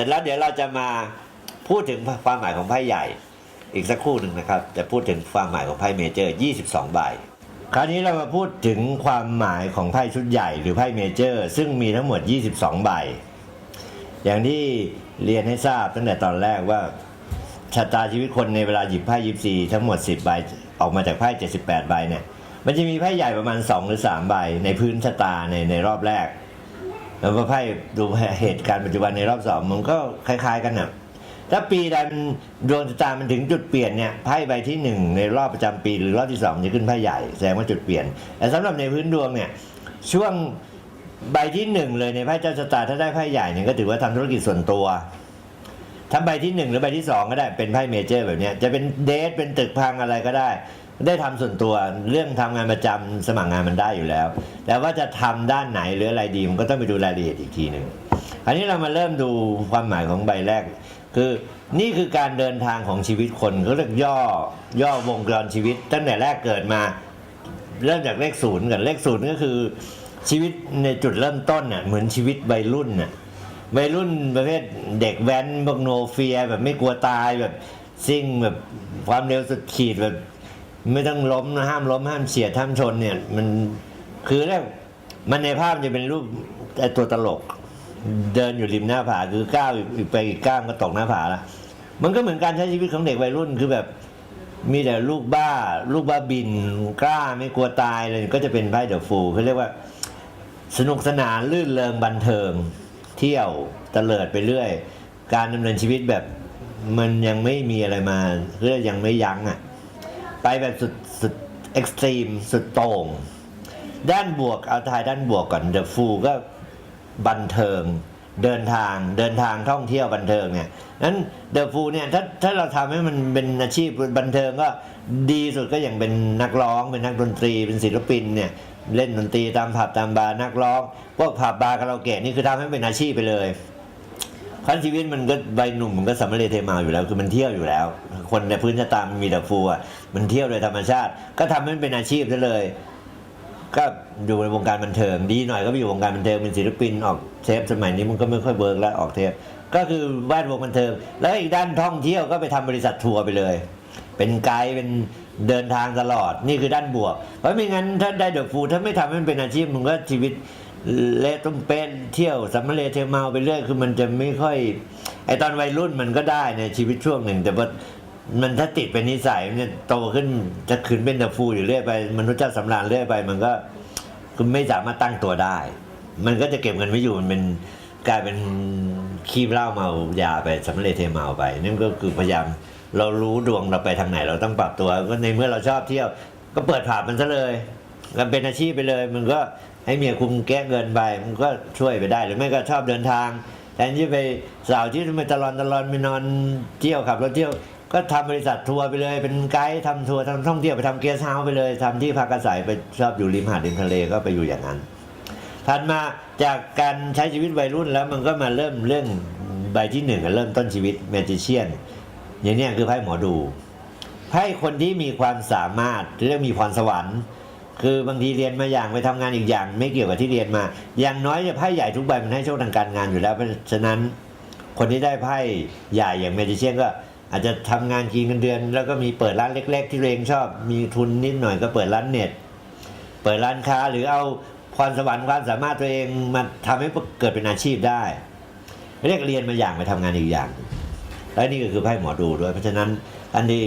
ร็จแล้วเดี๋ยวเราจะมาพูดถึงความหมายของไพ่ใหญ่ อีกสักครู่หนึ่งนะครับจะพูดถึงความหมายของไพ่เมเจอร์ 22 ใบ คราวนี้เรามาพูดถึงความหมายของไพ่ชุดใหญ่ หรือไพ่เมเจอร์ ซึ่งมีทั้งหมด 22 ใบ อย่างที่เรียนให้ทราบตั้งแต่ตอนแรกว่าชะตาชีวิตคนในเวลาหยิบไพ่ยิบซีทั้งหมด 10 ใบ ออกมาจากไพ่ 78 ใบเนี่ยมันจะมีไพ่ใหญ่ประมาณ 2 หรือ 3 ใบในพื้นชะตาในในรอบแรก แล้วพอไพ่ดูเหตุการณ์ปัจจุบันในรอบสองมันก็คล้าย ๆ กันนะถ้าปีใดมันดวงชะตามันถึงจุดเปลี่ยนเนี่ยไพ่ใบที่หนึ่งในรอบประจำปีหรือรอบที่สองจะขึ้นไพ่ใหญ่แสดงว่าจุดเปลี่ยน แต่สำหรับในพื้นดวงเนี่ยช่วงใบที่หนึ่งเลยในไพ่เจ้าชะตาถ้าได้ไพ่ใหญ่เนี่ยก็ถือว่าทำธุรกิจส่วนตัวถ้าใบที่หนึ่งหรือใบที่สองก็ได้เป็นไพ่เมเจอร์แบบนี้จะเป็นเดทเป็นตึกพังอะไรก็ได้ ได้ทำส่วนตัวเรื่องทำงานประจำสมัครงานมันได้อยู่แล้ว แต่ว่าจะทำด้านไหนหรืออะไรดีมันก็ต้องไปดูรายละเอียดอีกทีหนึ่งอันนี้เรามาเริ่มดูความหมายของใบแรก คือนี่คือการเดินทางของชีวิตคนเขาเรียกย่อย่อวงจรชีวิต ตั้งแต่แรกเกิดมา เริ่มจากเลขศูนย์กันเลขศูนย์ก็คือชีวิตในจุดเริ่มต้นน่ะเหมือนชีวิตวัยรุ่นน่ะวัยรุ่นประเภทเด็กแว้นพวกโนเฟียแบบไม่กลัวตายแบบซิ่งแบบความเร็วสุดขีดแบบ ไม่ต้องล้มนะห้ามล้มห้ามเฉียดห้ามชนเนี่ย มันคือแรกมันในภาพจะเป็นรูปไอ้ตัวตลก เดินอยู่ริมหน้าผาคือก้าวอีกไปอีกก้าวก็ตกหน้าผาละมันก็เหมือนการใช้ชีวิตของเด็กวัยรุ่นคือแบบมีแต่ลูกบ้า ลูกบ้าบิน กล้าไม่กลัวตายเลยก็จะเป็นไพ่เดอะฟูเขาเรียกว่าสนุกสนานลื่นเริงบันเทิง เที่ยวตะเลิดไปเรื่อย การดำเนินชีวิตแบบมันยังไม่มีอะไรมาเรื่อยังไม่ยั้งอะ ไปแบบสุดสุดเอ็กซ์ตรีมสุดโต่งด้านบวกเอาทายด้านบวกก่อนเดอะฟูก็บันเทิง เดินทางเดินทางท่องเที่ยวบันเทิงเนี่ยนั้นเดอะฟูเนี่ยถ้าถ้าเราทำให้มันเป็นอาชีพบันเทิงก็ดีสุดก็อย่างเป็นนักร้อง เป็นนักดนตรีเป็นศิลปินเนี่ยเล่นดนตรีตามผับตามบาร์นักร้องพวกผับบาร์คาราโอเกะนี่คือทำให้เป็นอาชีพไปเลย ขั้นชีวิตมันก็ใบหนุ่มมันก็สำเร็จเทมาอยู่แล้วคือมันเที่ยวอยู่แล้ว คนในพื้นชะตามันมีแต่ฟูอะมันเที่ยวโดยธรรมชาติ ก็ทำให้มันเป็นอาชีพซะเลย ก็อยู่ในวงการบันเทิงดีหน่อยก็ไปอยู่วงการบันเทิงเป็นศิลปินออกเทปสมัยนี้มันก็ไม่ค่อยเวิร์กแล้วออกเทปก็คือแวดวงบันเทิง แล้วอีกด้านท่องเที่ยวก็ไปทำบริษัททัวร์ไปเลย เป็นไกด์เป็นเดินทางตลอดนี่คือด้านบวก เพราะไม่งั้นถ้าได้เดอะฟูถ้าไม่ทำให้มันเป็นอาชีพมันก็ชีวิต เละตุ้มเป็นเที่ยวสัมมาเลเทเมาไปเรื่อยคือมันจะไม่ค่อย ไอตอนวัยรุ่นมันก็ได้ในชีวิตช่วงหนึ่ง แต่ว่ามันถ้าติดเป็นนิสัยมันจะโตขึ้นจะขืนเป็นเดอะฟูอยู่เรื่อยไปมนุษย์เจ้าสำราญเรื่อยไป มันก็คือไม่สามารถตั้งตัวได้ มันก็จะเก็บเงินไม่อยู่มันเป็นกลายเป็นขี้เหล้าเมายาไปสัมมาเลเทเมาไปนั่นก็คือพยายามเรารู้ดวงเราไปทางไหน เราต้องปรับตัวก็ในเมื่อเราชอบเที่ยว ก็เปิดผับมันซะเลยมันเป็นอาชีพไปเลย มันก็ ให้เมียคุมแก้เงินไปมันก็ช่วยไปได้หรือไม่ก็ชอบเดินทางแทนที่ไปสาวที่ไปตลอนตลอนไปนอนเที่ยวขับรถเที่ยวก็ทำบริษัททัวร์ไปเลย เป็นไกด์ทำทัวร์ทำท่องเที่ยวไปทำเกสต์เฮาส์ไปเลยทำที่พักอาศัยไปชอบอยู่ริมหาดริมทะเลก็ไปอยู่อย่างนั้นถัดมาจากการใช้ชีวิตวัยรุ่นแล้วมันก็มาเริ่มเรื่องใบที่หนึ่งเริ่มต้นชีวิตเมจิเชียนอย่างนี้คือไพ่หมอดูไพ่คนที่มีความสามารถเรียกมีพรสวรรค์ คือบางทีเรียนมาอย่างไปทำงานอีกอย่าง ไม่เกี่ยวกับที่เรียนมา อย่างน้อยจะไพ่ใหญ่ทุกใบมันให้โชคทางการงานอยู่แล้ว เพราะฉะนั้นคนที่ได้ไพ่ใหญ่อย่างเมจิเชียนก็อาจจะทำงานกินเงินเดือน แล้วก็มีเปิดร้านเล็ก ๆ ที่เองชอบมีทุนนิดหน่อยก็เปิดร้านเน็ต เปิดร้านค้าหรือเอาพรสวรรค์ความสามารถตัวเองมาทำให้เกิดเป็นอาชีพได้เรียกเรียนมาอย่างไปทำงานอีกอย่าง และนี่ก็คือไพ่หมอดูด้วยเพราะฉะนั้น อันที่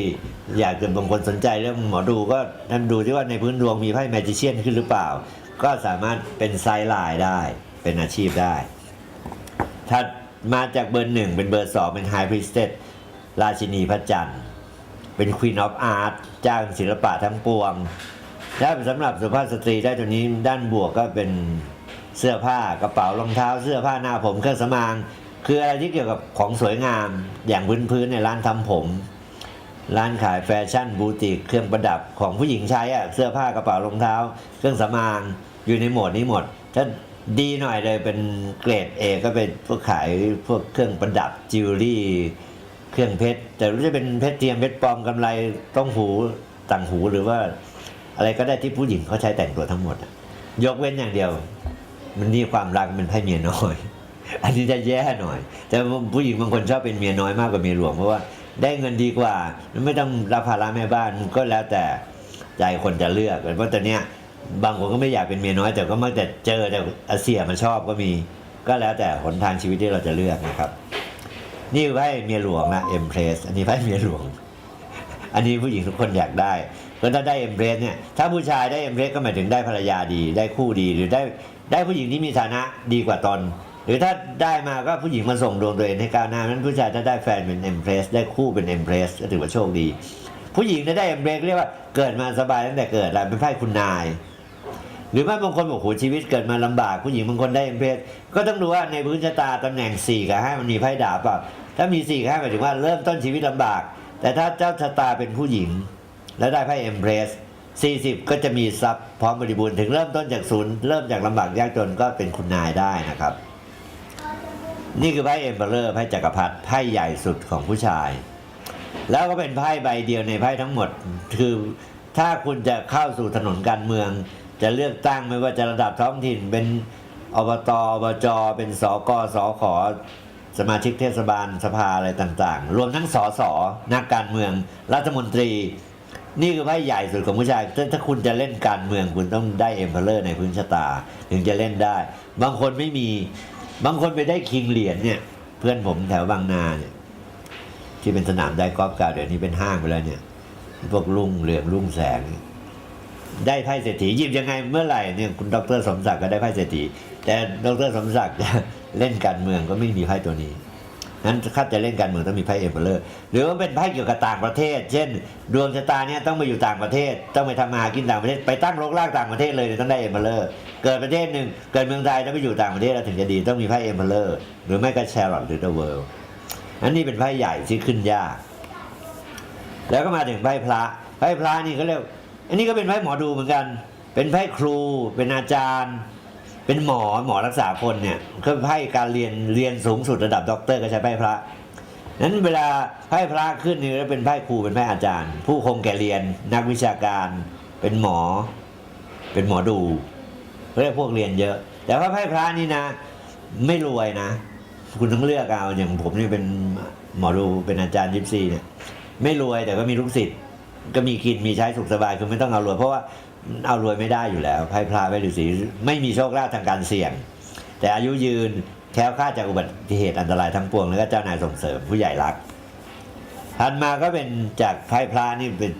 อยากจะบางคนสนใจเรื่องหมอดูก็ท่านดูที่ว่าในพื้นดวงมีไพ่แมจิเชียนขึ้นหรือเปล่า ก็สามารถเป็นไซด์ไลน์ได้เป็นอาชีพได้ ถ้ามาจากเบอร์หนึ่งเป็นเบอร์สองเป็นไฮพริสเตสราชินีพระจันทร์ เป็นควีนออฟอาร์ตจ้างศิลปะทั้งปวงถ้าสำหรับสุภาพสตรีได้ตัวนี้ด้านบวกก็เป็นเสื้อผ้ากระเป๋ารองเท้า เสื้อผ้าหน้าผมเครื่องสำอางคืออะไรที่เกี่ยวกับของสวยงามอย่างพื้นๆในร้านทำผม ร้านขายแฟชั่นบูติกเครื่องประดับของผู้หญิงใช้อะเสื้อผ้ากระเป๋ารองเท้า เครื่องสำอางอยู่ในหมวดนี้หมด ถ้าดีหน่อยเลยเป็นเกรดเอก็เป็นพวกขายพวกเครื่องประดับจิวเวลรี่ เครื่องเพชร แต่รู้จะเป็นเพชรเทียมเพชรปลอมกำไรต้องหูต่างหูหรือว่า อะไรก็ได้ที่ผู้หญิงเขาใช้แต่งตัวทั้งหมด ยกเว้นอย่างเดียว มันนี่ความรักมันไพ่เมียน้อย อันนี้จะแย่หน่อย แต่ผู้หญิงบางคนชอบเป็นเมียน้อยมากกว่าเมียหลวงเพราะว่า ได้เงินดีกว่า ไม่ต้องรับภาระแม่บ้านก็แล้วแต่ใจคนจะเลือกเพราะตอนเนี้ยบางคนก็ไม่อยากเป็นเมียน้อย แต่ก็มักจะเจอแต่อาเซียมันชอบก็มี ก็แล้วแต่หนทางชีวิตที่เราจะเลือกนะครับ นี่ไพ่เมียหลวงนะเอ็มเพรสอันนี้ไพ่เมียหลวง อันนี้ผู้หญิงทุกคนอยากได้ก็ถ้าได้เอ็มเพรสเนี่ยถ้าผู้ชายได้เอ็มเพรสก็หมายถึงได้ภรรยาดี ได้คู่ดีหรือได้ได้ผู้หญิงที่มีฐานะดีกว่าตน หรือถ้าได้มาก็ผู้หญิงมาส่งดวงตัวเองให้ก้าวหน้านั้นผู้ชายถ้าได้แฟนเป็นเอ็มเพรสได้คู่เป็นเอ็มเพรสก็ถือว่าโชคดี ผู้หญิงได้เอ็มเพรสเรียกว่าเกิดมาสบายตั้งแต่เกิดแล้วเป็นไพ่คุณนาย หรือว่าบางคนบอกโหชีวิตเกิดมาลำบาก ผู้หญิงบางคนได้เอ็มเพรสก็ต้องดูว่าในพื้นชะตาตำแหน่ง4กับ5มันมีไพ่ดาบเปล่าถ้ามี4กับ5หมายถึงว่าเริ่มต้นชีวิตลำบาก แต่ถ้าเจ้าชะตาเป็นผู้หญิง แล้วได้ไพ่เอ็มเพรส40 ก็จะมีทรัพย์พร้อมบริบูรณ์ถึงเริ่มต้นจากศูนย์เริ่มจากลำบากยากจนก็เป็นคุณนายได้นะครับ นี่คือไพ่เอ็มเบอร์ไพ่จักรพรรดิไพ่ใหญ่สุดของผู้ชาย แล้วก็เป็นไพ่ใบเดียวในไพ่ทั้งหมด คือถ้าคุณจะเข้าสู่ถนนการเมือง จะเลือกตั้งไม่ว่าจะระดับท้องถิ่นเป็นอบตอบจเป็นสกสขสมาชิกเทศบาลสภาอะไรต่างๆ รวมทั้งสสนักการเมือง รัฐมนตรี นี่คือไพ่ใหญ่สุดของผู้ชาย ถ้าคุณจะเล่นการเมืองคุณต้องได้เอ็มเพลเลอร์ในพื้นชะตา ถึงจะเล่นได้ บางคนไม่มี บางคนไปได้คิงเหรียญเนี่ย เพื่อนผมแถวบางนาเนี่ย ที่เป็นสนามได้กอล์ฟเก่าเดี๋ยวนี้เป็นห้างไปแล้วเนี่ย พวกรุ่งเหลืองรุ่งแสง ได้ไพ่เศรษฐีหยิบยังไงเมื่อไหร่เนี่ยคุณดรสมศักดิ์ก็ได้ไพ่เศรษฐีแต่ดรสมศักดิ์เล่นการเมืองก็ไม่มีไพ่ตัวนี้ นั้นถ้าจะเล่นการเมืองต้องมีไพ่เอเปอร์เลอร์หรือว่าเป็นไพ่เกี่ยวกับต่างประเทศ เช่น ดวงชะตาเนี่ยต้องไปอยู่ต่างประเทศ ต้องไปทำมาหากินต่างประเทศ ไปตั้งรกรากต่างประเทศเลยต้องได้เอเปอร์เลอร์เกิดประเทศหนึ่งเกิดเมืองไทยต้องไปอยู่ต่างประเทศแล้วถึงจะดีต้องมีไพ่เอเปอร์เลอร์หรือไม่ก็แชร์ลอตหรือเดอะเวิลด์อันนี้เป็นไพ่ใหญ่ที่ขึ้นยาก แล้วก็มาถึงไพ่พระไพ่พระนี่เขาเรียกอันนี้ก็เป็นไพ่หมอดูเหมือนกัน เป็นไพ่ครูเป็นอาจารย์ เป็นหมอหมอรักษาคนเนี่ยก็ไพ่การเรียนเรียนสูงสุดระดับด็อกเตอร์ก็ใช้ไพ่พระนั้นเวลาไพ่พระขึ้นนี่ก็เป็นไพ่ครูเป็นไพ่อาจารย์ ผู้คงแก่เรียนนักวิชาการเป็นหมอ เป็นหมอดูเรียกพวกเรียนเยอะ แต่ว่าไพ่พระนี่นะ ไม่รวยนะ คุณต้องเลือกเอาอย่างผมนี่เป็นหมอดูเป็นอาจารย์ยิปซีเนี่ยไม่รวยแต่ก็มีลูกศิษย์ก็มีกินมีใช้สุขสบายคือไม่ต้องเอารวยเพราะว่า เอารวยไม่ได้อยู่แล้วไพ่พลาไพ่ฤาษีไม่มีโชคลาภทางการเสี่ยง แต่อายุยืนแคล้วคลาดจากอุบัติเหตุอันตรายทั้งปวงแล้วก็เจ้านายส่งเสริมผู้ใหญ่รักถัดมาก็เป็นจากไพ่พลานี่เป็น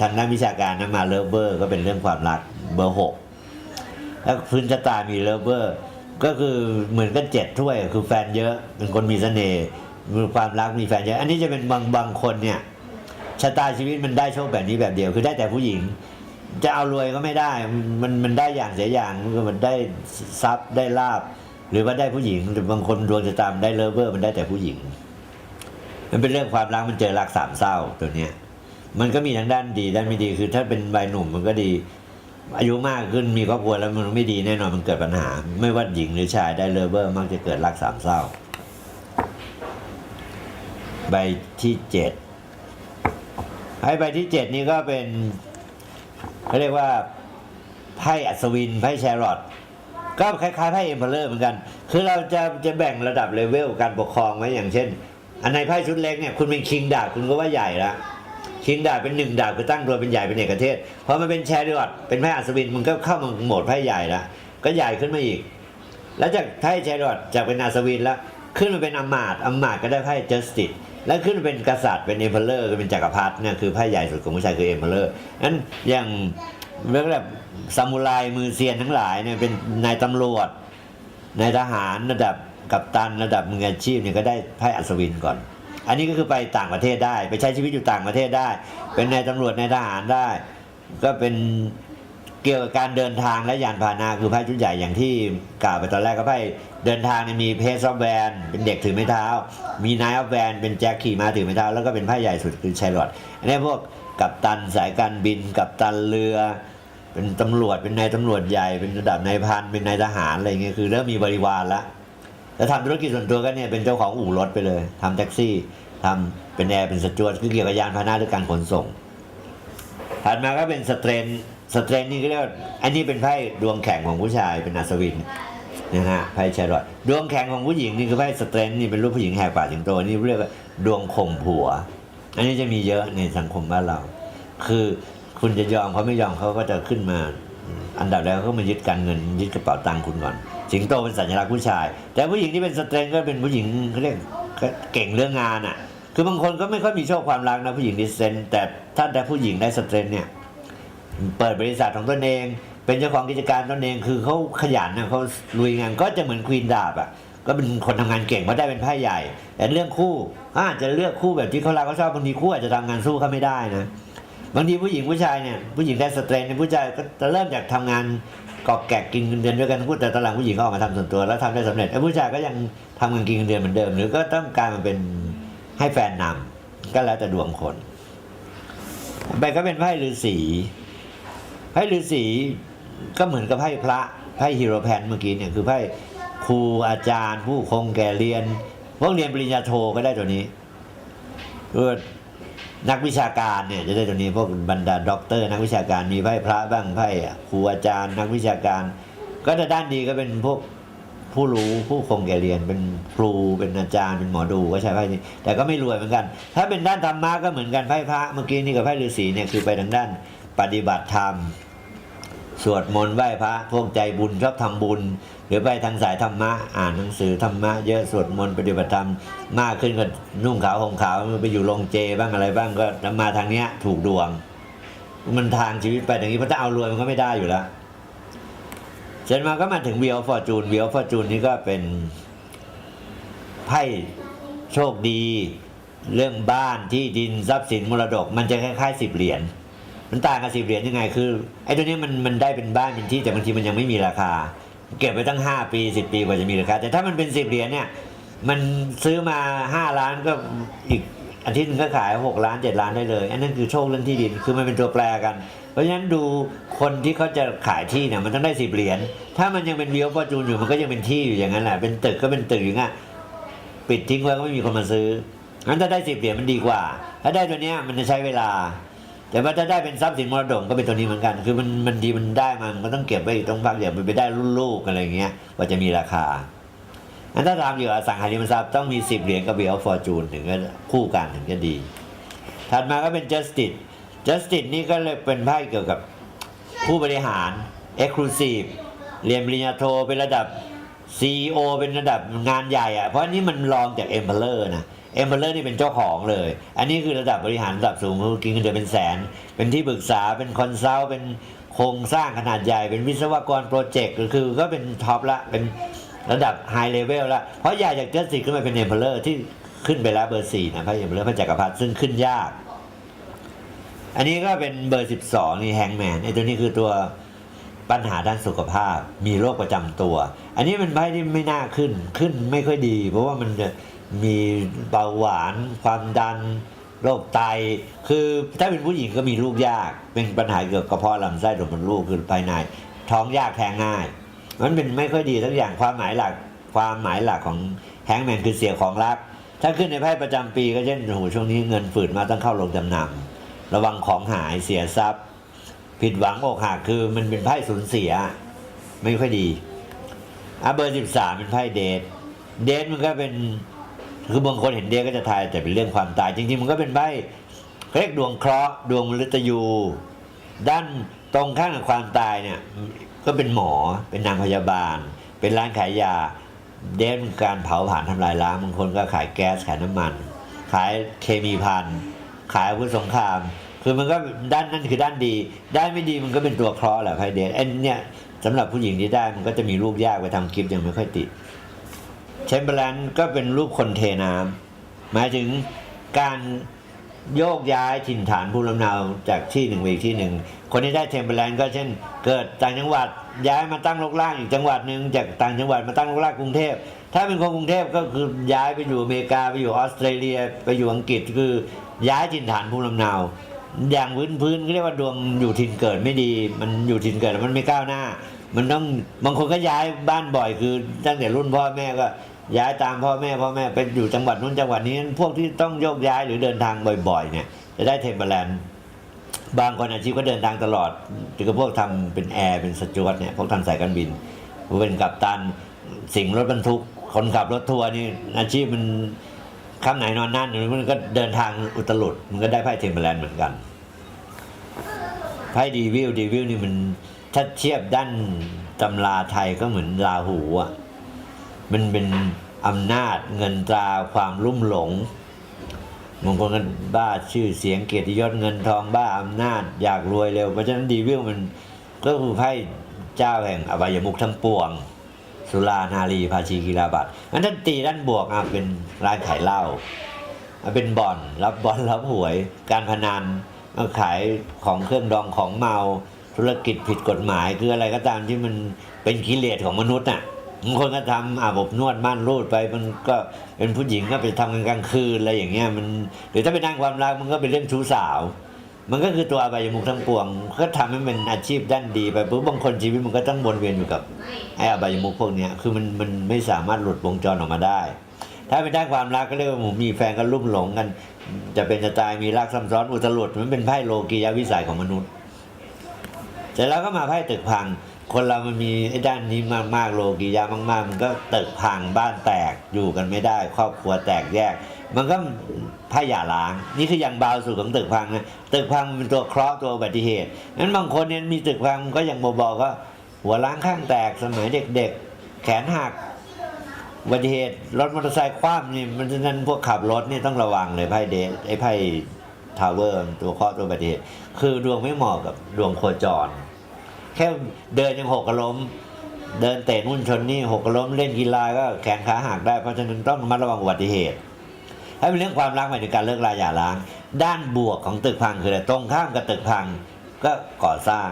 ทางด้านวิชาการนะมาเลิฟเบอร์ก็เป็นเรื่องความรักเบอร์หกแล้วพื้นชะตามีเลิฟเบอร์ก็คือเหมือนกันเจ็ดถ้วย คือแฟนเยอะเป็นคนมีเสน่ห์มีความรักมีแฟนเยอะ อันนี้จะเป็นบางบางคนเนี่ยชะตาชีวิตมันได้โชคแบบนี้แบบเดียว คือได้แต่ผู้หญิง จะเอารวยก็ไม่ได้ มันมันได้อย่างเสียอย่างคือมันได้ทรัพย์ได้ลาบ หรือว่าได้ผู้หญิงหรือบางคนดวงชะตามได้เลเวอร์ มันได้แต่ผู้หญิง มันเป็นเรื่องความรักมันเจอรักสามเศร้าตัวเนี้ย มันก็มีทั้งด้านดีด้านไม่ดีคือ ถ้าเป็นวัยหนุ่มมันก็ดี อายุมากขึ้นมีครอบครัวแล้วมันไม่ดีแน่นอนมันเกิดปัญหา ไม่ว่าหญิงหรือชายได้เลเวอร์มักจะเกิดรักสามเศร้าใบที่เจ็ดไพ่ใบที่เจ็ดนี่ก็เป็น เขาเรียกว่าไพ่อัศวินไพ่แชร์รอตก็คล้ายๆไพ่เอ็มเพลเลอร์เหมือนกัน คือเราจะจะแบ่งระดับเลเวลการปกครองไว้อย่างเช่น อันในไพ่ชุดเล็กเนี่ยคุณเป็นคิงดาบคุณก็ว่าใหญ่ละคิงดาบเป็นหนึ่งดาบคือตั้งตัวเป็นใหญ่เป็นเอกเทศพอมันเป็นแชร์รอตเป็นไพ่อัศวินมันก็เข้ามาโหมดไพ่ใหญ่ละก็ใหญ่ขึ้นมาอีก แล้วจากไพ่แชร์รอตจากเป็นอัศวินแล้วขึ้นมาเป็นอมาตอมาตก็ได้ไพ่จัสติส แล้วขึ้นเป็นกษัตริย์เป็นเอมเพลเลอร์เป็นจักรพรรดิเนี่ยคือไพ่ใหญ่สุดของผู้ชายคือเอมเพลเลอร์นั้นอย่างเรียกแบบซามูไรมือเซียนทั้งหลายเนี่ยเป็นนายตำรวจนายทหารระดับกัปตันระดับมืออาชีพเนี่ยก็ได้ไพ่อัศวินก่อน อันนี้ก็คือไปต่างประเทศได้ ไปใช้ชีวิตอยู่ต่างประเทศได้ เป็นนายตำรวจนายทหารได้ ก็เป็น เกี่ยวกับการเดินทางและยานพาหนะคือไพ่ชุดใหญ่อย่างที่กล่าวไปตอนแรกก็ไพ่เดินทางเนี่ยมีเพสออฟแวนเป็นเด็กถือไม้เท้า มีนายออฟแวนเป็นแจ็คขี่ม้าถือไม้เท้า แล้วก็เป็นไพ่ใหญ่สุดคือชัยรอดอันนี้พวกกัปตันสายการบิน กัปตันเรือ เป็นตำรวจเป็นนายตำรวจใหญ่เป็นระดับนายพันเป็นนายทหารอะไรเงี้ยคือเริ่มมีบริวารล้วแล้วทำธุรกิจส่วนตัวก็เนี่ยเป็นเจ้าของอู่รถไปเลยทำแท็กซี่ทำเป็นแอร์เป็นสจวตคือเกี่ยวกับยานพาหนะหรือการขนส่งถัดมาก็เป็นสเตรน สเตรนนี่ก็เรียกว่าอันนี้เป็นไพ่ดวงแข่งของผู้ชายเป็นอัศวินนะฮะไพ่ชาร์ลอตดวงแข็งของผู้หญิงนี่คือไพ่สเตรนนี่เป็นรูปผู้หญิงแหกปากสิงโตนี่เรียกว่าดวงข่มผัว อันนี้จะมีเยอะในสังคมบ้านเรา คือคุณจะยอมเขาไม่ยอมเขาก็จะขึ้นมา อันดับแรกเขาก็มายึดการเงินยึดกระเป๋าตังค์คุณก่อนสิงโตเป็นสัญลักษณ์ผู้ชาย แต่ผู้หญิงที่เป็นสเตรนก็เป็นผู้หญิงเขาเรียกเก่งเรื่องงานอะ คือบางคนก็ไม่ค่อยมีโชคความรักนะผู้หญิงดิสเซนแต่ถ้าแต่ผู้หญิงได้สเตรนเนี่ย เปิดบริษัทของตนเอง เป็นเจ้าของกิจการตนเอง คือเขาขยันนะเขาลุยงานก็จะเหมือนควีนดาบอะก็เป็นคนทำงานเก่งเพราะได้เป็นไพ่ใหญ่ แต่เรื่องคู่อาจจะเลือกคู่แบบที่เขารักเขาชอบบางทีคู่อาจจะทำงานสู้เขาไม่ได้นะบางทีผู้หญิงผู้ชายเนี่ยผู้หญิงได้สเตรนผู้ชายก็จะเริ่มจากทำงานกอกแกกกินเงินเดือนด้วยกันพูดแต่ตอนหลังผู้หญิงก็ออกมาทำส่วนตัว แล้วทำได้สำเร็จไอ้ผู้ชายก็ยังทำงานกินเงินเดือนเหมือนเดิม หรือก็ต้องการมาเป็นให้แฟนนำก็แล้วแต่ดวงคนไปก็เป็นไพ่ฤาษี ไพ่ฤาษีก็เหมือนกับไพ่พระไพ่ฮีโรแพนเมื่อกี้เนี่ยคือไพ่ครูอาจารย์ ผู้คงแก่เรียนพวกเรียนปริญญาโทก็ได้ตัวนี้เออนักวิชาการเนี่ยจะได้ตัวนี้พวกบรรดาด็อกเตอร์นักวิชาการมีไพ่พระบ้างไพ่ครูอาจารย์ นักวิชาการ ก็จะด้านดีก็เป็นพวกผู้รู้ผู้คงแก่เรียนเป็นครูเป็นอาจารย์เป็นหมอดูก็ใช้ไพ่นี้แต่ก็ไม่รวยเหมือนกัน ถ้าเป็นด้านธรรมะก็เหมือนกันไพ่พระเมื่อกี้นี่กับไพ่ฤาษีเนี่ยคือไปทางด้านปฏิบัติธรรม สวดมนต์ไหว้พระพวกใจบุญชอบทำบุญ หรือไปทางสายธรรมะ อ่านหนังสือธรรมะเยอะสวดมนต์ปฏิบัติธรรมมากขึ้นก็นุ่งขาวห่มขาวไปอยู่โรงเจบ้างอะไรบ้างก็มาทางเนี้ยถูกดวง มันทางชีวิตไปอย่างนี้เพราะถ้าเอารวยมันก็ไม่ได้อยู่แล้วเสร็จมาก็มาถึงเวีออฟฟอร์จูนเวีออฟฟอร์จูนนี่ก็เป็นไพ่โชคดี เรื่องบ้านที่ดินทรัพย์สินมรดก มันจะคล้ายๆสิบเหรียญ มันต่างกับสิบเหรียญยังไงคือไอ้ตัวนี้มันมันได้เป็นบ้านเป็นที่แต่บางทีมันยังไม่มีราคา เก็บไว้ตั้งห้าปีสิบปีกว่าจะมีราคา แต่ถ้ามันเป็นสิบเหรียญเนี่ยมันซื้อมาห้าล้านก็อีกอาทิตย์หนึงก็ขายหกล้านเจ็ดล้านได้เลย อันนั้นคือโชคเรื่องที่ดินคือมันเป็นตัวแปรกัน เพราะฉะนั้นดูคนที่เขาจะขายที่เนี่ยมันต้องได้สิบเหรียญถ้ามันยังเป็นวิวฟอร์จูนอยู่มันก็ยังเป็นที่อยู่อย่างนั้นแหละเป็นตึกก็เป็นตึกอย่างเงี้ยปิดทิ้งไว้ก็ไม่มีคนมาซื้องั้นถ้าได้สิบเหรียญมันดีกว่า ถ้าได้ตัวเนี้ยมันจะใช้เวลา แต่ว่าถ้าได้เป็นทรัพย์สินมรดกก็เป็นตัวนี้เหมือนกัน คือมันมันดีมันได้มามันก็ต้องเก็บไว้ต้องพักอย่าไปได้รุ่นลูกอะไรอย่างเงี้ยว่าจะมีราคางั้นถ้าทำอยู่อสังหาริมทรัพย์ต้องมีสิบเหรียญกับเบลฟอร์จูนถึงจะคู่กันถึงจะดี ถัดมาก็เป็น justice justice นี่ก็เลยเป็นไพ่เกี่ยวกับผู้บริหาร exclusive เรียนปริญญาโทเป็นระดับ CEO เป็นระดับงานใหญ่อะเพราะอันนี้มันรองจาก Emperor นะ Emperor นี่เป็นเจ้าของเลย อันนี้คือระดับบริหารระดับสูงคือกินเงินเดือนเป็นแสน เป็นที่ปรึกษาเป็นคอนซัลท์เป็นโครงสร้างขนาดใหญ่ เป็นวิศวกรโปรเจกต์คือก็เป็นท็อปละเป็นระดับไฮเลเวลละ เพราะใหญ่จากเจสติขึ้นมาเป็น Emperor ที่ขึ้นไปแล้วเบอร์สี่นะพระ Emperor พระจักรพรรดิซึ่งขึ้นยาก อันนี้ก็เป็นเบอร์12นี่แฮงแมนไอ้ตัวนี้คือตัวปัญหาด้านสุขภาพ มีโรคประจำตัว อันนี้เป็นไพ่ที่ไม่น่าขึ้นขึ้นไม่ค่อยดี เพราะว่ามันจะ มีเบาหวาน ความดันโรคไต คือถ้าเป็นผู้หญิงก็มีลูกยาก เป็นปัญหาเกี่ยวกับกระเพาะลำไส้ดมดลูกคือภายใน ท้องยากแท้งง่าย มันเป็นไม่ค่อยดีทั้งอย่างความหมายหลักความหมายหลักของแฮงแมนคือเสียของรัก ถ้าขึ้นในไพ่ประจำปีก็เช่นโอ้โหช่วงนี้เงินฝืดมาต้องเข้าโรงจำนำระวังของหายเสียทรัพย์ ผิดหวังอกหักคือมันเป็นไพ่สูญเสีย ไม่ค่อยดีอะเบอร์สิบสามเป็นไพ่เดทเดทมันก็เป็น คือบางคนเห็นเดทก็จะทายแต่เป็นเรื่องความตาย จริง ๆ มันก็เป็นไพ่เขาเรียกดวงเคราะห์ดวงมฤตยู ด้านตรงข้างกับความตายเนี่ยก็เป็นหมอเป็นนางพยาบาล เป็นร้านขายยา เดทมันการเผาผลาญทำลายล้างบางคนก็ขายแก๊สขายน้ำมัน ขายเคมีพันขายอาวุธสงคราม คือมันก็ด้านนั้นคือด้านดี ด้านไม่ดีมันก็เป็นตัวเคราะห์แหละไพเดนไอ้เนี่ยสำหรับผู้หญิงที่ได้มันก็จะมีลูกยากไปทำคลิปยังไม่ค่อยติด ชมเบอร์แลนก็เป็นรูปคนเทน้ำหมายถึงการโยกย้ายถิ่นฐานภูมิลำเนาจากที่หนึ่งไปอีกที่หนึ่ง คนที่ได้เทมเบอร์แลนก็เช่น เกิดต่างจังหวัดย้ายมาตั้งรกรากอีกจังหวัดหนึ่งจากต่างจังหวัดมาตั้งรกรากกรุงเทพ ถ้าเป็นคนกรุงเทพก็คือย้ายไปอยู่อเมริกาไปอยู่ออสเตรเลียไปอยู่อังกฤษคือย้ายถิ่นฐานภูมิลำเนาอย่างพื้นพื้นเรียกว่าดวงอยู่ถิ่นเกิดไม่ดี มันอยู่ถิ่นเกิดมันไม่ก้าวหน้า มันต้องบางคนก็ย้ายบ้านบ่อยคือตั้งแต่รุ่นพ่อแม่ก็ ย้ายตามพ่อแม่พ่อแม่ไปอยู่จังหวัดนู้นจังหวัดนี้ พวกที่ต้องโยกย้ายหรือเดินทางบ่อยๆเนี่ยจะได้เทมเบอร์แลนด์บางคนอาชีพก็เดินทางตลอดถึงกับพวกทำเป็นแอร์เป็นสจวตเนี่ยพวกทำสายการบินเป็นกัปตันสิ่งรถบรรทุกคนขับรถทัวร์นี่อาชีพมันข้ามไหนนอนนั่นมันก็เดินทางอุตลุดมันก็ได้ไพ่เทมเปอร์แลนด์เหมือนกันไพ่ดีวิลดีวิลนี่มันถ้าเทียบด้านตำราไทยก็เหมือนราหูอะ มันเป็นอำนาจเงินตราความรุ่มหลงบางคนก็บ้าชื่อเสียงเกียรติยศเงินทองบ้าอำนาจอยากรวยเร็ว เพราะฉะนั้นดีวิลมันก็คือไพ่เจ้าแห่งอบายมุขทั้งปวง สุรานารีภาชีกีฬาบัตรงั้นท่านตีด้านบวกอะเป็นร้านขายเหล้าเป็นบ่อนรับบอลรับหวย การพนันขายของเครื่องดองของเมาธุรกิจผิดกฎหมายคืออะไรก็ตามที่มันเป็นกิเลสของมนุษย์น่ะ บางคนก็ทำอาบอบนวดม่านรูดไป มันก็เป็นผู้หญิงก็ไปทำกันกลางคืนอะไรอย่างเงี้ยมันหรือถ้าเป็นด้านความรักมันก็เป็นเรื่องชู้สาว มันก็คือตัวอบายมุขทั้งปวง ก็ทำให้มันอาชีพด้านดีไปปุ๊บบางคนชีวิตมันก็ต้องวนเวียนอยู่กับไอ้อบายมุขพวกเนี้ยคือมันมันไม่สามารถหลุดวงจรออกมาได้ ถ้าเป็นด้านความรักก็เรียกว่าหมูมีแฟนก็ลุ่มหลงกัน จะเป็นจะตายมีรักซ้ำซ้อนอุตลุดมันเป็นไพ่โลกียวิสัยของมนุษย์เสร็จแล้วก็มาไพ่ตึกพัง คนเรามันมีไอ้ด้านนี้มากๆโลกียะมากๆ มันก็ตึกพังบ้านแตกอยู่กันไม่ได้ ครอบครัวแตกแยก มันก็ไพ่หย่าร้าง นี่คืออย่างเบาสุดของตึกพังนะตึกพังมันเป็นตัวเคราะห์ตัวอุบัติเหตุนั้นบางคนเนี่ยมีตึกพังก็อย่างโมบอกก็หัวล้างข้างแตกสมัยเด็กๆ แขนหักอุบัติเหตุรถมอเตอร์ไซค์คว่ำนี่มันฉะนั้นพวกขับรถนี่ต้องระวังเลยไพ่เดไอ้ไพ่ทาวเวอร์ตัวเคราะห์ตัวอุบัติเหตุ คือดวงไม่เหมาะกับดวงโคจร แค่เดินยังหกกระล้ม เดินเตะนุ่นชนนี่หกกระล้มเล่นกีฬาก็แขนขาหักได้เพราะฉะนั้นต้องระมัดระวังอุบัติเหตุถ้าเป็นเรื่องความรักหมายถึงการเลิกลาหย่าร้าง ด้านบวกของตึกพังคืออะไรตรงข้ามกับตึกพังก็ก่อสร้าง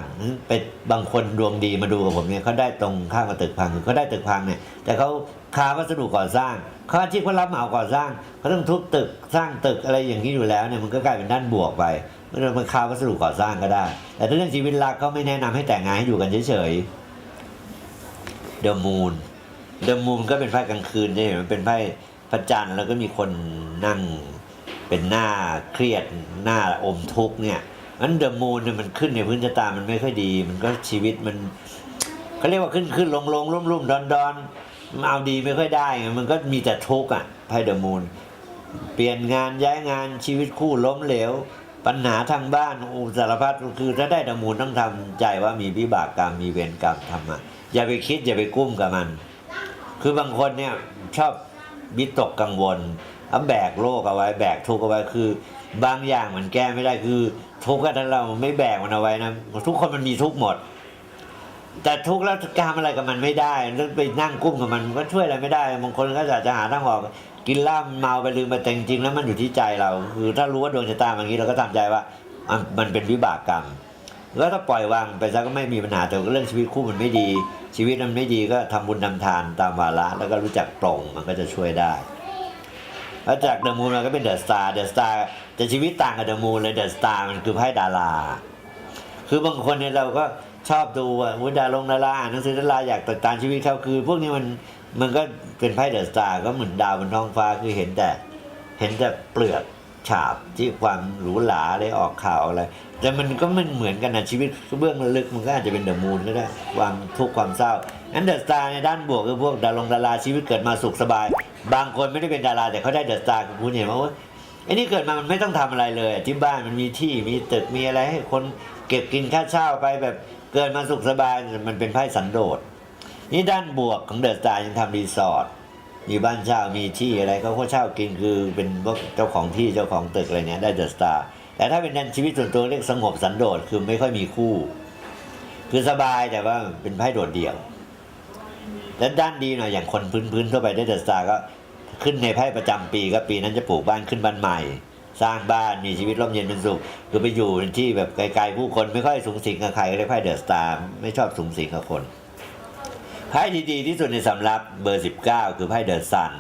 เป็นบางคนดวงดีมาดูกับผมเนี่ยเขาได้ตรงข้ามกับตึกพังคือเขาได้ตึกพังเนี่ย แต่เขาค้าวัสดุก่อสร้างเขาอาชีพเขารับเหมาก่อสร้างเขาต้องทุบตึกสร้างตึกอะไรอย่างนี้อยู่แล้วเนี่ยมันก็กลายเป็นด้านบวกไป มันมันค้าวัสดุก่อสร้างก็ได้ แต่ถ้าเรื่องชีวิตรักเขาไม่แนะนำให้แต่งงานให้อยู่กันเฉยๆเดอะมูนเดอะมูนก็เป็นไพ่กลางคืนจะเห็นมันเป็นไพ่พระจันทร์แล้วก็มีคนนั่งเป็นหน้าเครียดหน้าอมทุกเนี่ยนั้นเดอะมูนเนี่ยมันขึ้นในพื้นชะตามันไม่ค่อยดี มันก็ชีวิตมันเขาเรียกว่าขึ้นขึ้นลงลงรุ่มรุ่มดอนดอนมันเอาดีไม่ค่อยได้ไงมันก็มีแต่ทุกข์อะไพ่เดอะมูนเปลี่ยนงานย้ายงานชีวิตคู่ล้มเหลว ปัญหาทางบ้านอุสารพัดคือถ้าได้ดอะมูนต้องทำใจว่ามีวิบากกรรมมีเวรกรรมทำมาอย่าไปคิดอย่าไปกุ้มกับมัน คือบางคนเนี่ยชอบวิตกกังวลเอาแบกโลกเอาไว้แบกทุกข์เอาไว้คือ บางอย่างมันแก้ไม่ได้คือ ทุกข์ถ้าเราไม่แบกมันเอาไว้นะทุกคนมันมีทุกข์หมด แต่ทุกข์แล้วจะทำอะไรกับมันไม่ได้แล้วไปนั่งกุ้มกับมันมันก็ช่วยอะไรไม่ได้ บางคนก็อาจจะหาทางออกกินเหล้าเมาไปลืมไปแต่จริงๆแล้วมันอยู่ที่ใจเรา คือถ้ารู้ว่าดวงชะตาอย่างนี้เราก็ทำใจว่ามันเป็นวิบากกรรม แล้วถ้าปล่อยวางไปซะก็ไม่มีปัญหาแต่เรื่องชีวิตคู่มันไม่ดี ชีวิตมันไม่ดีก็ทำบุญทำทานตามวาระแล้วก็รู้จักปลงมันก็จะช่วยได้แล้วจากเดอะมูนมันก็เป็นเดอะสตาร์เดอะสตาร์แต่ชีวิตต่างกับเดอะมูนเลยเดอะสตาร์มันคือไพ่ดารา คือบางคนเนี่ยเราก็ชอบดูอะวุ้ดาลงดาราอ่านหนังสือดาราอยากติดตามชีวิตเขาคือ พวกนี้มัน มันก็เป็นไพ่เดอะสตาร์ก็เหมือนดาวบนท้องฟ้าคือเห็นแต่ เห็นแต่เปลือกฉาบที่ความหรูหราอะไรออกข่าวอะไร แต่มันก็มันเหมือนกันนะชีวิตเบื้องลึกมันก็อาจจะเป็นเดอะมูนก็ได้ความทุกข์ความเศร้างั้นเดอะสตาร์ในด้านบวกคือพวกดารงดาราชีวิตเกิดมาสุขสบาย บางคนไม่ได้เป็นดารา แต่เขาได้เดอะสตาร์คุณเห็นไหมว่าไอ้นี่เกิดมามันไม่ต้องทำอะไรเลยที่บ้านมันมีที่มีตึกมีอะไรให้คนเก็บกินค่าเช่าไปแบบเกิดมาสุขสบายมันเป็นไพ่สันโดษ นี่ด้านบวกของเดอะสตาร์ยังทำรีสอร์ทมีบ้านเช่ามีที่อะไรเขาก็เช่ากินคือเป็นเจ้าของที่เจ้าของตึกอะไรเนี้ยได้เดอะสตาร์แต่ถ้าเป็นในชีวิตส่วนตัวเรียกสงบสันโดษคือไม่ค่อยมีคู่ คือสบายแต่ว่าเป็นไพ่โดดเดี่ยว และด้านดีหน่อยอย่างคนพื้นๆทั่วไปได้เดอะสตาร์ก็ขึ้นในไพ่ประจำปีก็ปีนั้นจะปลูกบ้านขึ้นบ้านใหม่ สร้างบ้านมีชีวิตร่มเย็นเป็นสุขคือไปอยู่ในที่แบบไกลๆผู้คนไม่ค่อยสูงสิงกับใครเรียกไพ่เดอะสตาร์ไม่ชอบสูงสิงกับคน ไพ่ที่ดีที่สุดในสำรับเบอร์ 19 คือไพ่เดอะซัน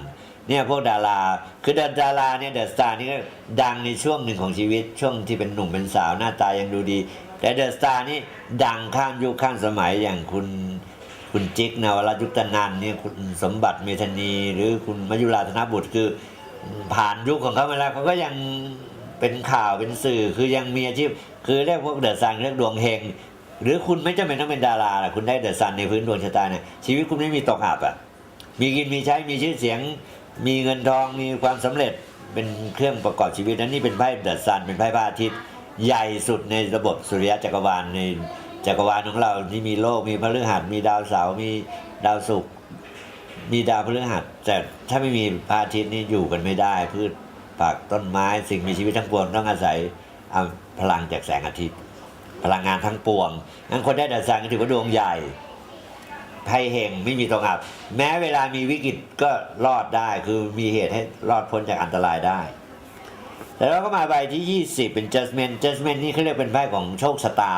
เนี่ยพวกดาราคือดาราเนี่ยเดอะสตาร์นี่ก็ดังในช่วงหนึ่งของชีวิต ช่วงที่เป็นหนุ่มเป็นสาวหน้าตายังดูดี แต่เดอะสตาร์นี่ดังข้ามยุคข้ามสมัยอย่างคุณคุณจิ๊กนวรัตยุคตนันเนี่ยคุณสมบัติเมธนีหรือคุณมยุราธนบุตรคือผ่านยุคของเขามาแล้วเขาก็ยังเป็นข่าวเป็นสื่อคือยังมีอาชีพ คือเรียกพวกเดอะซันเรียกดวงเฮง หรือคุณไม่จำเป็นต้องเป็นดาราล่ะคุณได้เดอะซันในพื้นดวงชะตาเนี่ยชีวิตคุณไม่มีตกอับอะมีกินมีใช้มีชื่อเสียง มีเงินทองมีความสำเร็จเป็นเครื่องประกอบชีวิตนั้นนี่เป็นไพ่เดอะซันเป็นไพ่พระอาทิตย์ใหญ่สุดในระบบสุริยะจักรวาลในจักรวาลของเราที่มีโลกมีพฤหัสมีดาวเสาร์มีดาวศุกร์มีดาวพฤหัสแต่ถ้าไม่มีพระอาทิตย์นี่อยู่กันไม่ได้พืชผักต้นไม้สิ่งมีชีวิตทั้งปวงต้องอาศัยเอาพลังจากแสงอาทิตย์ พลังงานทั้งปวงงั้นคนได้ดอะซันก็ถือว่าดวงใหญ่ไพ่เฮงไม่มีตรงอับ แม้เวลามีวิกฤตก็รอดได้ คือมีเหตุให้รอดพ้นจากอันตรายได้แต่เราก็มาใบที่ 20 เป็น judgment judgment นี่เขาเรียกเป็นไพ่ของโชคชะตา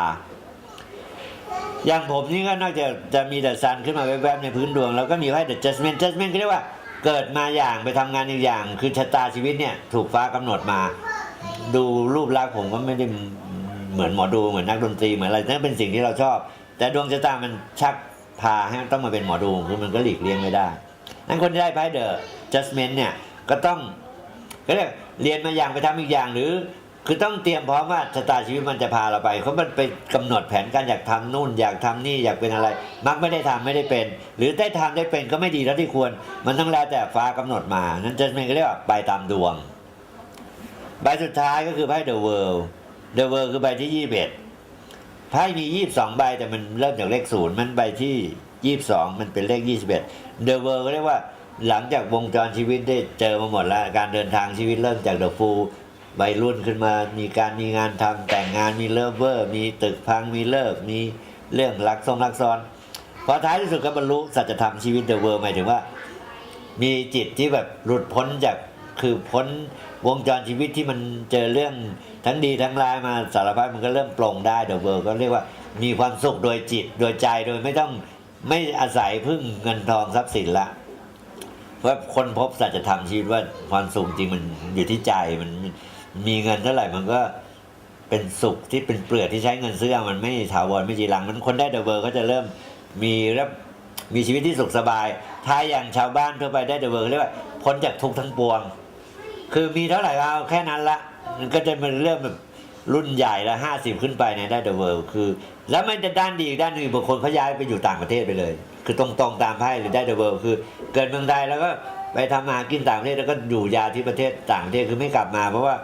อย่างผมนี่ก็นอกจากจะมีแต่ซันขึ้นมาแวบๆในพื้นดวง แล้วก็มีไพ่ the judgment judgment เขาเรียกว่าเกิดมาอย่างไปทำงานอีกอย่าง คือชะตาชีวิตเนี่ย ถูกฟ้ากำหนดมา ดูรูปลักษณ์ผมก็ไม่ได้ เหมือนหมอดูเหมือนนักดนตรีเหมือนอะไรนั่นเป็นสิ่งที่เราชอบ แต่ดวงชะตามันชักพาให้ต้องมาเป็นหมอดูคือมันก็หลีกเลี่ยงไม่ได้นั้นคนที่ได้ไพ่เดอะ judgment เนี่ยก็ต้องก็เรียกเรียนมาอย่างไปทำอีกอย่างหรือ คือต้องเตรียมพร้อมว่าชะตาชีวิตมันจะพาเราไปเขามันไปกำหนดแผนการอยากทำนู่น อยากทำนี่อยากเป็นอะไร มักไม่ได้ทำไม่ได้เป็น หรือได้ทำได้เป็นก็ไม่ดีเท่าที่ควร มันต้องแล้วแต่ฟ้ากำหนดมา นั้นจะเป็นก็เรียกว่าไปตามดวงใบสุดท้ายก็คือไพ่ The World The World คือใบที่ยี่สิบเอ็ดไพ่มียี่สิบสองใบแต่มันเริ่มจากเลขศูนย์มันใบที่ยี่สิบสองมันเป็นเลขยี่สิบเอ็ด The World ก็เรียกว่าหลังจากวงจรชีวิตได้เจอมาหมดแล้ว การเดินทางชีวิตเริ่มจาก The Fool วัยรุ่นขึ้นมามีการมีงานทำแต่งงานมีเลิฟเวอร์ มีตึกพังมีเลิกมีเรื่องรักทรงรักซ้อนพอท้ายที่สุดก็บรรลุสัจธรรมชีวิต The World หมายถึงว่า มีจิตที่แบบหลุดพ้นจาก คือพ้นวงจรชีวิตที่มันเจอเรื่องทั้งดีทั้งร้ายมาสารพัดมันก็เริ่มปลงได้เดอะเวิร์ก็เรียกว่ามีความสุขโดยจิตโดยใจโดยไม่ต้องไม่อาศัยพึ่งเงินทองทรัพย์สินละเพราะคนพบสัจธรรมชีวิตว่าความสุขจริงมันอยู่ที่ใจมันมีเงินเท่าไหร่มันก็เป็นสุขที่เป็นเปลือกที่ใช้เงินซื้อมันไม่ถาวรไม่จีรัง มันคนได้เดอะเวิร์ก็จะเริ่มมีรับมีชีวิตที่สุขสบาย ถ้าอย่างชาวบ้านทั่วไปได้เดอะเวิร์เรียกว่าพ้นจากทุกข์ทั้งปวง คือมีเท่าไหร่ก็เอาแค่นั้นละ มันก็จะเป็นเรื่องแบบรุ่นใหญ่ละห้าสิบขึ้นไปเนี่ยได้เดอะเวิร์คือ แล้วมันจะด้านดีอีกด้านหนึ่งบางคนเขาย้ายไปอยู่ต่างประเทศไปเลย คือตรงๆตามไพ่หรือได้เดอะเวิร์คือ เกิดเมืองไทยแล้วก็ไปทำมาหากินต่างประเทศแล้วก็อยู่ยาที่ประเทศต่างประเทศคือไม่กลับมา เพราะว่า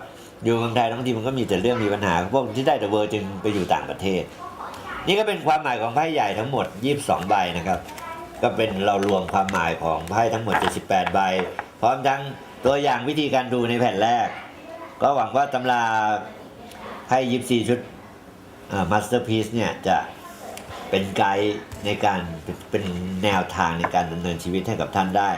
อยู่เมืองไทยทั้งทีมันก็มีแต่เรื่องมีปัญหาพวกที่ได้เดอะเวิร์จึงไปอยู่ต่างประเทศ นี่ก็เป็นความหมายของไพ่ใหญ่ทั้งหมด 22 ใบนะครับ ก็เป็นเรารวมความหมายของไพ่ทั้งหมด 78 ใบ พร้อมทั้ง ตัวอย่างวิธีการดูในแผ่นแรก ก็หวังว่าตำราไพ่ยิปซีชุดมาสเตอร์พีซเนี่ยจะเป็นไกด์ในการเป็นเป็นแนวทางในการดำเนินชีวิตให้กับท่านได้